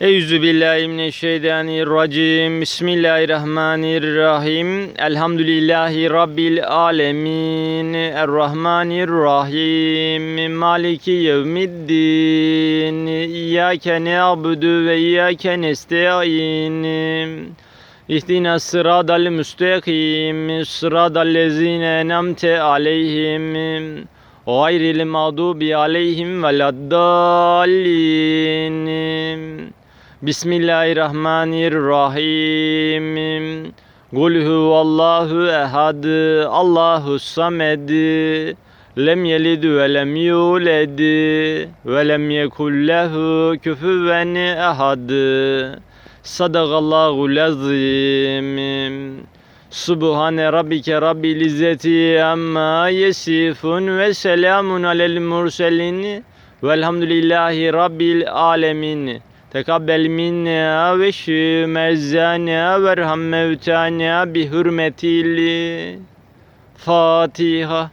Eûzü billahi mineşşeytanirracim. Bismillahirrahmanirrahim. Elhamdülillahi rabbil alamin. Errahmanirrahim. Maliki yevmiddin. İyyake na'budu ve iyyake nestaîn. İhdina sıradal müstakim. Sıradal lezine en'amte aleyhim. Gayril mağdubi aleyhim veleddallin. Bismillahirrahmanirrahim. Kul huvallahu ehad. Allahu samed. Lem yelid ve lem yulad ve lem yekul lehu küfüven ehad. Sadakallahu lazim. Subhane rabbike rabbil izzeti amma yesifun ve selamun alel murselin velhamdülillahi rabbil alemin. Tekabbel minna ve şümezzana ve erham mevtana bi hürmetil Fatiha.